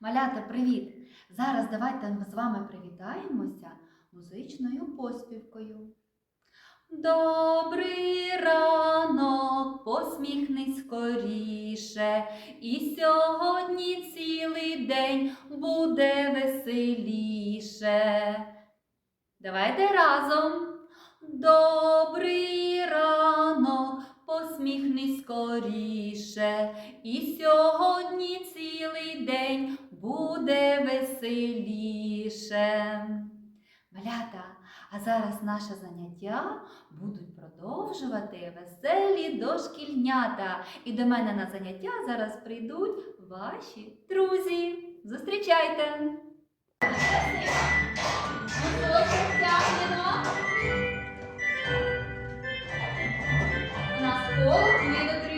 Малята, привіт! Зараз давайте ми з вами привітаємося музичною поспівкою. Добрий ранок, посміхнись скоріше, і сьогодні цілий день буде веселіше. Давайте разом. Добрий ранок, посміхнись скоріше, і сьогодні цілий день буде веселіше. Малята, а зараз наше заняття будуть продовжувати веселі дошкільнята. І до мене на заняття зараз прийдуть ваші друзі. Зустрічайте! У нас коло, ми дотримуємося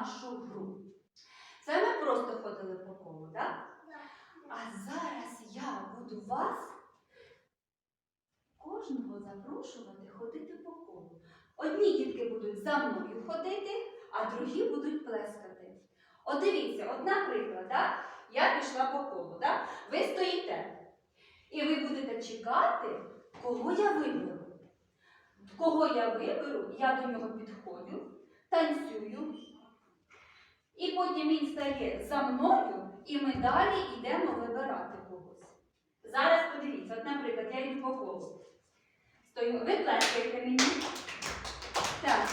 нашу гру. Це ми просто ходили по колу, так? А зараз я буду вас кожного запрошувати ходити по колу. Одні дітки будуть за мною ходити, а другі будуть плескати. От дивіться, от, наприклад, да? я пішла по колу, да? ви стоїте, і ви будете чекати, кого я виберу. Кого я виберу, я до нього підходжу, танцюю. І потім він стає за мною, і ми далі йдемо вибирати когось. Зараз подивіться, от, наприклад, я йду по колу. Стою, ви плескаєте мені. Так.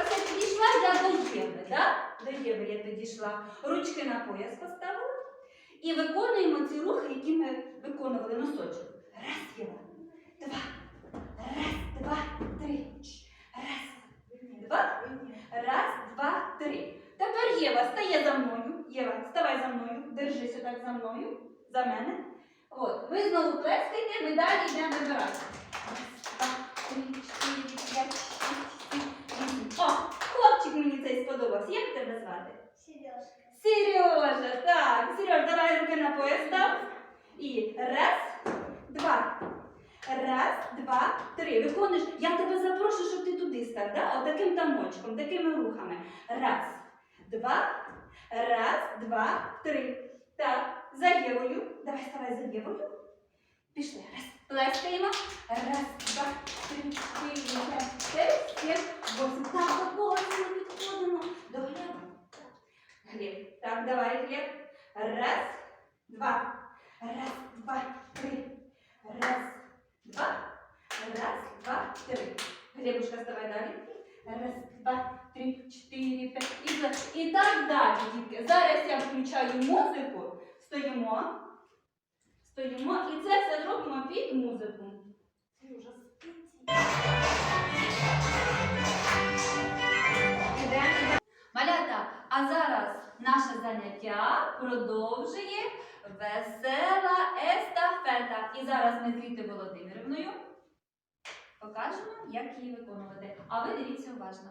Оце підійшла я до Єви, да? До Єви я підійшла. Ручки на пояс поставила. І виконуємо ці рухи, які ми виконували носочок. Раз, Єва, два. Раз, два, три. Раз, два. Раз, два, Єва стає за мною. Єва, ставай за мною. Держися так за мною. За мене. От. Ви знову плескайте, ми далі йдемо вибирати. О, хлопчик мені цей сподобався. Як тебе звати? Сережка. Сережа, так. Сереж, давай руки на пояс став. І раз, два. Раз, два, три. Виконуєш. Я тебе запрошу, щоб ти туди став, да? Отаким тамочком, такими рухами. Раз, два, раз, два, три. Так, за Євою. Давай ставай за Євою. Пішли. Раз. Плескаємо. Раз, два, три, чотири, п'ять, шесть, сім, восім. Так, до кого ми підходимо? До Глеба. Глеб. Так, давай, Глеб. Раз, два. Раз, два, три. Раз, два. Раз, два, три. Глебушка, вставай далі. Раз, два, три, чотири, п'ять. І так далі, дітки. Зараз я включаю музику, стоїмо, стоїмо і це все зробимо під музику. Малята, а зараз наше заняття продовжує весела естафета. І зараз ми з Вітою Володимирівною покажемо, як її виконувати. А ви дивіться уважно.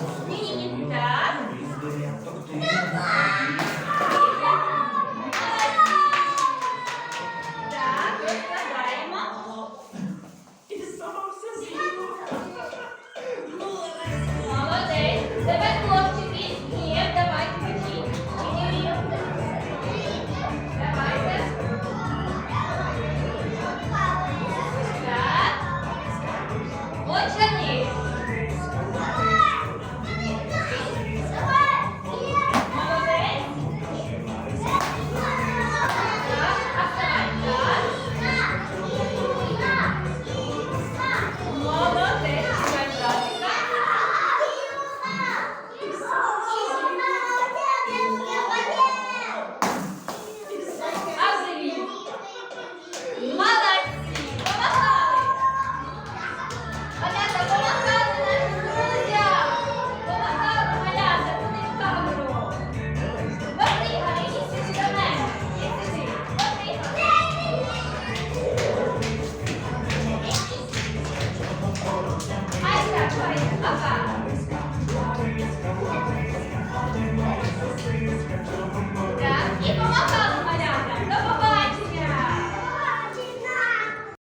我也欠你